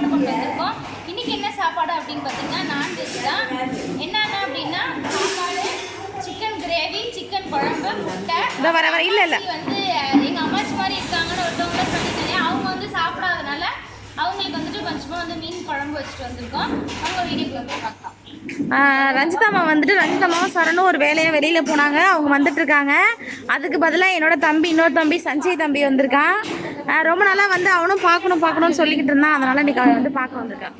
சாப்பாடு கொண்டு வந்திருக்கோம் இன்னைக்கு என்ன சாப்பாடு அப்படின்னு பார்த்தீங்கன்னா நான்வெஜ் தான். என்னென்ன அப்படின்னா சாப்பாடு சிக்கன் கிரேவி சிக்கன் குழம்பு முட்டை இதோ வர வர இல்லை இல்லை. வந்து அஹ், எங்க அம்மாச்சி மாதிரி இருக்காங்கன்னு ஒருத்தவங்க சொல்லியிருந்தேன் அவங்க வந்து சாப்பிடாதனால அவங்களுக்கு வந்துட்டு கொஞ்சமா வந்து மீன் குழம்பு வச்சுட்டு வந்திருக்கோம். அவங்க வீடியோக்குள்ள போய் பார்க்கலாம். ரஞ்சிதாமா வந்துட்டு ரஞ்சிதாமாவும் சரணும் ஒரு வேலையாக வெளியில் போனாங்க. அவங்க வந்துட்டு இருக்காங்க. அதுக்கு பதிலாக என்னோட தம்பி இன்னொரு தம்பி சஞ்சய் தம்பி வந்திருக்கான். ரொம்ப நாளாக வந்து அவனும் பார்க்கணும் பார்க்கணும்னு சொல்லிக்கிட்டு இருந்தான். அதனால இன்னைக்கு அவன் வந்து பார்க்க வந்திருக்கான்.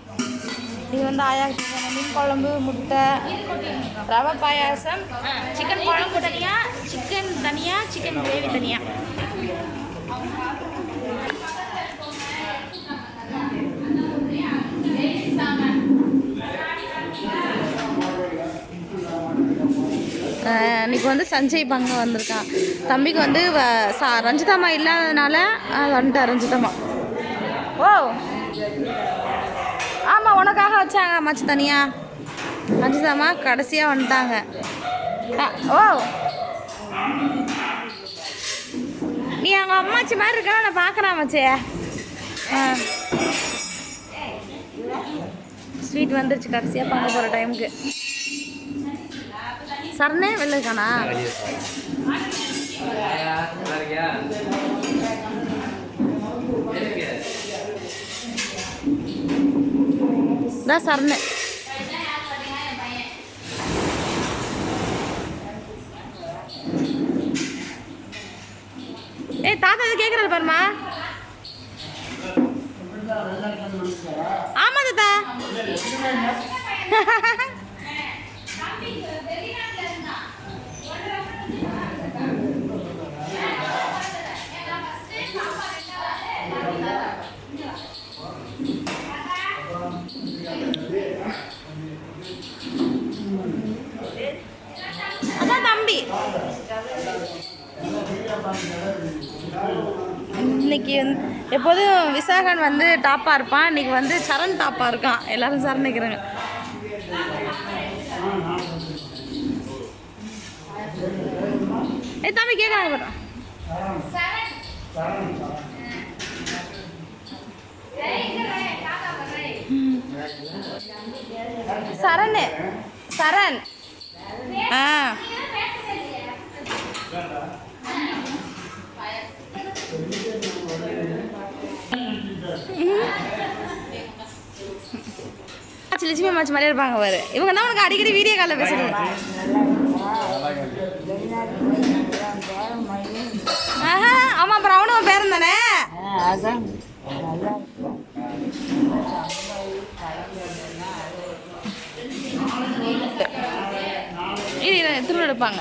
இது வந்து ஆயா மீன் குழம்பு முட்டை ரவை பாயாசம் சிக்கன் குழம்பு தனியாக சிக்கன் தனியாக சிக்கன் கிரேவி தனியாக இன்னைக்கு வந்து சஞ்சய் பங்கு வந்திருக்கான். தம்பிக்கு வந்து சா- ரஞ்சிதாம்மா இல்லாததுனால வந்துட்டா ரஞ்சிதாம்மா ஓ ஆமாம் உனக்காக வச்சாங்க மச்சு தனியா? ரஞ்சிதாம்மா கடைசியாக வந்துட்டாங்க. ஓ நீ அவங்க அம்மாச்சி மாதிரி இருக்கா நான் பார்க்குறேன் மச்சே ஆ. ஸ்வீட் வந்துருச்சு கடைசியாக பார்க்க போகிற டைமுக்கு சரணே வெளில இருக்கானா இதான் சரணே. ஏய் தாத்தா இது கேட்குறது பாருமா ஆமா தாத்தா அதான் தம்பி இன்னைக்கு வந்து எப்போதும் விசாகன் வந்து டாப்பாக இருப்பான். இன்னைக்கு வந்து சரண் டாப்பாக இருக்கான். எல்லாரும் சரண் நிற்கிறாங்க ஏ தம்பி கேட்காங்க சரண். சரண். ஆ? ஆச்சு லட்சுமி அம்மாச்சி மாதிரியே இருப்பாங்க பாரு. இவங்க தான் உனக்கு அடிக்கடி வீடியோ காலில் பேசுறது? ஆஹா ஆமாம் அப்புறம் அவனும் உன் பேரன் தானே? இது திருவிழா எடுப்பாங்க.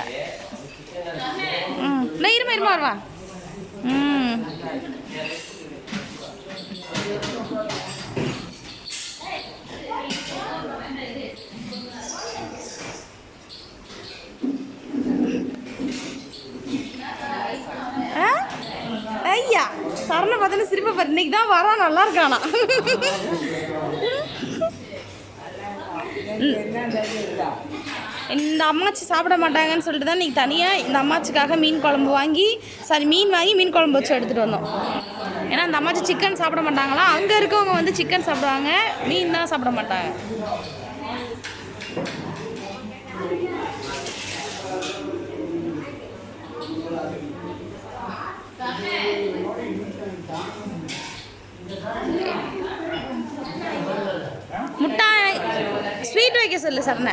ம் இருமா இருமா வருவா. ம் ஆ? ஐயா சரணை பார்த்தோன்னு சிரிப்பை பாரு இன்னைக்கு தான் வரான் நல்லா இருக்கானா? இந்த அம்மாச்சி சாப்பிட மாட்டாங்கன்னு சொல்லிட்டு தான் இன்னைக்கு தனியாக இந்த அம்மாச்சிக்காக மீன் குழம்பு வாங்கி சாரி மீன் வாங்கி மீன் குழம்பு வச்சு எடுத்துகிட்டு வந்தோம். ஏன்னா அந்த அம்மாச்சி சிக்கன் சாப்பிட மாட்டாங்களா? அங்கே இருக்கவங்க வந்து சிக்கன் சாப்பிடுவாங்க மீன் தான் சாப்பிட மாட்டாங்க. முட்டாய். ஸ்வீட் வைக்க சொல்லு சரண.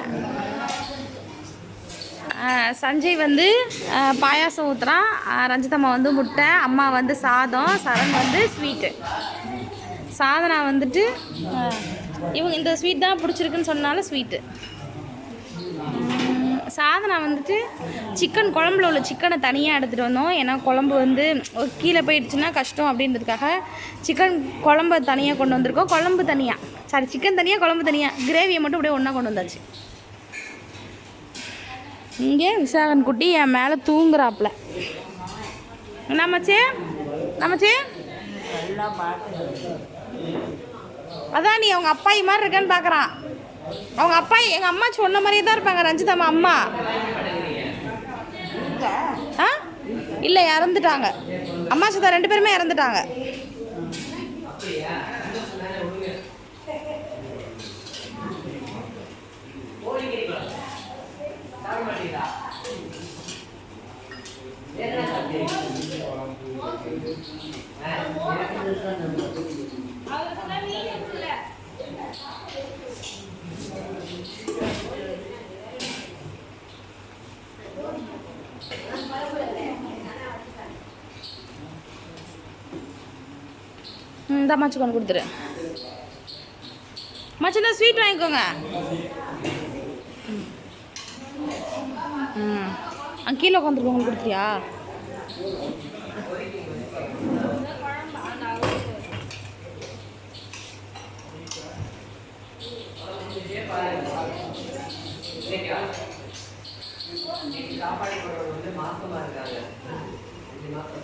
சஞ்சய் வந்து பாயாசம் ஊற்றுறான் ரஞ்சிதம்மா வந்து முட்டை அம்மா வந்து சாதம் சரண் வந்து ஸ்வீட்டு சாதனா வந்துட்டு இவங்க இந்த ஸ்வீட் தான் பிடிச்சிருக்குன்னு சொன்னாலும் ஸ்வீட்டு சாதனை வந்துட்டு சிக்கன் குழம்புல உள்ள சிக்கனை தனியாக எடுத்துகிட்டு வந்தோம். ஏன்னா குழம்பு வந்து கீழே போயிடுச்சுன்னா கஷ்டம் அப்படின்றதுக்காக சிக்கன் குழம்ப தனியாக கொண்டு வந்திருக்கோம். குழம்பு தனியாக சாரி சிக்கன் தனியாக குழம்பு தனியாக கிரேவியை மட்டும் அப்படியே ஒன்றா கொண்டு வந்தாச்சு. இங்கே விசாகன் குட்டி என் மேலே தூங்குறாப்புல. நம்மச்சே நம்மச்சே அதான் நீ அவங்க அப்பாயி மாதிரி இருக்கேன்னு பார்க்குறான் அவங்க அப்பா எங்கள் அம்மா சொன்ன மாதிரியே தான் இருப்பாங்க ரஞ்சிதாம்மா அம்மா. ஆ? இல்லை இறந்துட்டாங்க. அம்மா சுதா ரெண்டு பேருமே இறந்துட்டாங்க. Thank you. இந்த மச்சு கொண்டு கொடுத்துரு. மச்சு இந்த ஸ்வீட் வாங்கிக்கோங்க. ம். அங்கே கீழே உட்காந்துருக்கவங்க கொடுத்துறியா சாப்பாடு போடுறது வந்து மாசமா இருக்காங்க.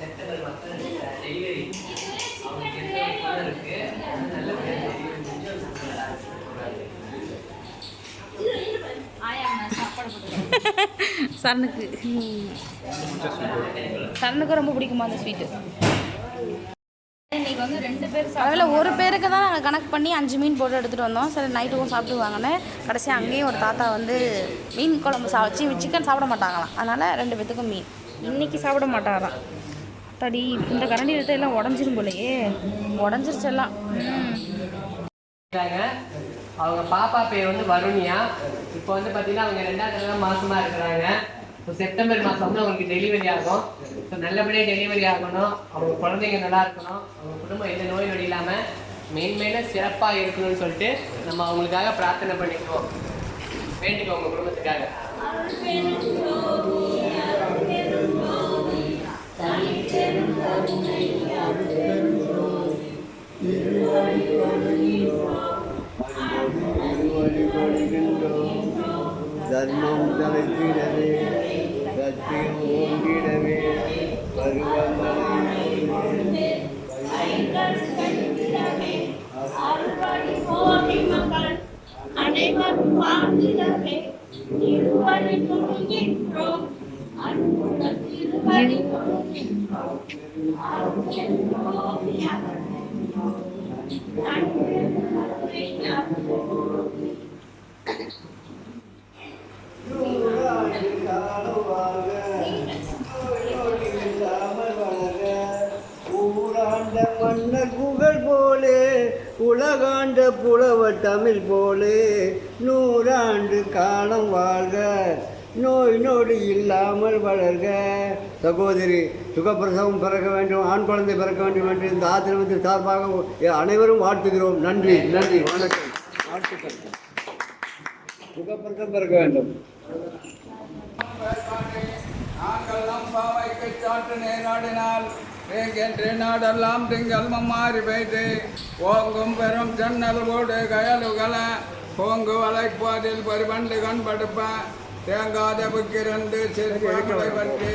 செப்டம்பர் மாசம் டெலிவரி. அவங்களுக்கு இருக்கு. சரணுக்கு. சரணுக்கு ரொம்ப பிடிக்குமா அந்த ஸ்வீட்டு இன்னைக்கு வந்து ரெண்டு பேர் அதில் ஒரு பேருக்கு தான் நாங்கள் கணக்கு பண்ணி அஞ்சு மீன் போட்டு எடுத்துகிட்டு வந்தோம். சரி நைட்டுக்கும் சாப்பிட்டு வாங்கினேன் கடைசி அங்கேயும் ஒரு தாத்தா வந்து மீன் குழம்பு சா வச்சு சிக்கன் சாப்பிட மாட்டாங்களாம். அதனால் ரெண்டு பேத்துக்கும் மீன். இன்னைக்கு சாப்பிட மாட்டாராம். தடி இந்த கரண்டி எடுத்து எல்லாம் உடஞ்சிரும் போலையே. உடஞ்சிருச்சு எல்லாம் அவங்க பாப்பா பேர் வந்து வருணியா. இப்போ வந்து பார்த்தீங்கன்னா அவங்க ரெண்டாவது தடவை மாசமா இருக்கிறாங்க. இப்போ செப்டம்பர் மாதம் வந்து அவங்களுக்கு டெலிவரி ஆகும். ஸோ நல்லபடியாக டெலிவரி ஆகணும். அவங்க குழந்தைங்க நல்லா இருக்கணும். அவங்க குடும்பம் எந்த நோய் நொடி இல்லாமல் மெயின்மெயினாக சிறப்பாக இருக்கணும்னு சொல்லிட்டு நம்ம அவங்களுக்காக பிரார்த்தனை பண்ணிக்குவோம். வேண்டிக்கோ உங்கள் குடும்பத்துக்காக. தர்மம் தலைத்திடவே சத்தியம் ஓங்கிடவே அனைவரும் வாழ்ந்திடவே இருவரை தொழுகின்றோம் மன்னர் புகழ் போலே உலகாண்ட புலவர் தமிழ் போலே நூறாண்டு காலம் வாழ்க. நோய் நொடி இல்லாமல் வளர்க. சகோதரி சுகப்பிரசவம் பிறக்க வேண்டும் ஆண் குழந்தை பிறக்க வேண்டும் என்று இந்த ஆசிரமத்தின் சார்பாக அனைவரும் வாழ்த்துகிறோம். நன்றி நன்றி வணக்கம். வாழ்த்துக்கள். சுகப்பிரசவம் பிறக்க வேண்டும். சாற்று நேராடினால் நாடெல்லாம் திங்கள் மாறி போயிட்டு ஓங்கும் பெரும் ஜன்னல் ஓடு கயலுகளை ஓங்கு வலைப்பாதில் பரிபண்டு கண்படுப்பேன் தேங்காத புக்கிரண்டு சிறுபாங்களை பற்றி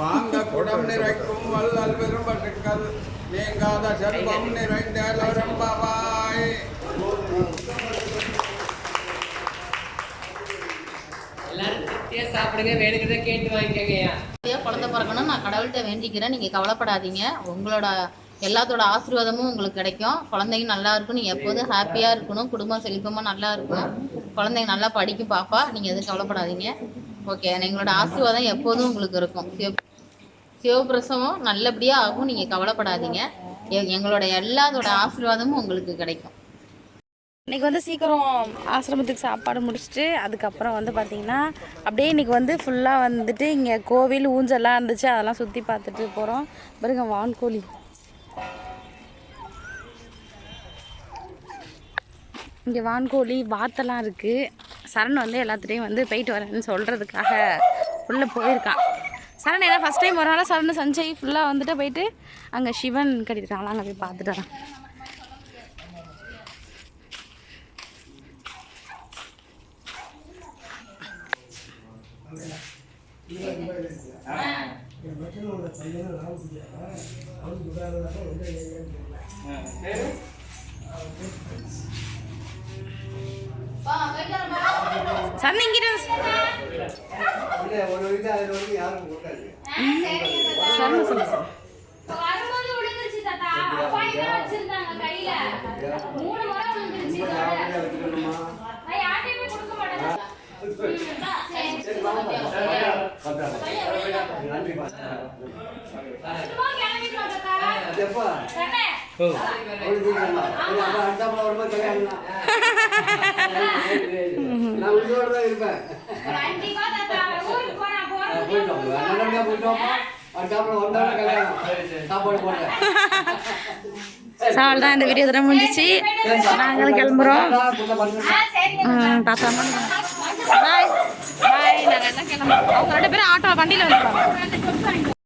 வாங்க குடம் நிறைக்கும் வல்லல் பெரும்பட்டுக்கள். நீங்காத செல்வம் நிறைந்த ரொம்பவாய் எல்லாரும் திருப்தியாக சாப்பிடுங்க வேணுங்கிறத கேட்டு வாங்கிக்கோங்கய்யா. நிறைய குழந்தை பிறக்கணும் நான் கடவுள்கிட்ட வேண்டிக்கிறேன். நீங்கள் கவலைப்படாதீங்க. உங்களோட எல்லாத்தோட ஆசீர்வாதமும் உங்களுக்கு கிடைக்கும். குழந்தைங்க நல்லா இருக்கும். நீங்கள் எப்போதும் ஹாப்பியாக இருக்கணும். குடும்பம் செழிப்பமாக நல்லா இருக்கணும். குழந்தைங்க நல்லா படிக்கும் பாப்பா. நீங்கள் எதுவும் கவலைப்படாதீங்க. ஓகே எங்களோட ஆசீர்வாதம் எப்போதும் உங்களுக்கு இருக்கும். சிவ சிவபிரசவம் நல்லபடியாக ஆகும். நீங்கள் கவலைப்படாதீங்க. எங்களோட எல்லாத்தோட ஆசீர்வாதமும் உங்களுக்கு கிடைக்கும். இன்னைக்கு வந்து சீக்கிரம் ஆசிரமத்துக்கு சாப்பாடு முடிச்சுட்டு அதுக்கப்புறம் வந்து பார்த்திங்கன்னா அப்படியே இன்னைக்கு வந்து ஃபுல்லாக வந்துட்டு இங்கே கோவில் ஊஞ்சல்லாம் இருந்துச்சு. அதெல்லாம் சுற்றி பார்த்துட்டு போகிறோம் பாருங்க வான்கோழி. இங்கே வான்கோழி வாத்தெல்லாம் இருக்குது சரண் வந்து எல்லாத்துலேயும் வந்து போயிட்டு வரேன்னு சொல்கிறதுக்காக உள்ளே போயிருக்கான் சரண் ஏன்னா ஃபஸ்ட் டைம் வரனால சரண் சஞ்சய் ஃபுல்லாக வந்துட்டு போயிட்டு அங்கே சிவன் கட்டியிருக்காங்களா அங்கே போய் பார்த்துட்டு வரேன் தாத்தா. அப்பா இதான் வச்சிருந்தாங்க கையில. மூணு முறை விழுந்துருச்சு இதோட. நான் யார்கிட்டயுமே கொடுக்க மாட்டேன் ம், சரி. சும்மா கிளம்பிட்டு வா தாத்தா. எப்போ தானே? அவ்வளவு சீக்கிரமா? சரி, அப்ப அடுத்தாப்புல வரும்போது கல்யாணம் தான். நான் உங்களோட தான் இருப்பேன் கண்டிப்பா தாத்தா. ஊருக்கு போனா ஆ, போறது போயிட்டு வாங்க. நல்லபடியா போயிட்டு வாப்பா. அடுத்தாப்புல வந்தோடனே கல்யாணம் சாப்பாடு போட்டேன் சாவல் தான் இந்த வீடியோ தடவை முடிஞ்சிச்சு. நாங்களும் கிளம்புறோம். தாத்தா பாய். பாய் நாங்கள் என்ன கிளம்புறோம் அவங்க ரெண்டு பேரும் ஆட்டோ வண்டியில் வந்துருவாங்க.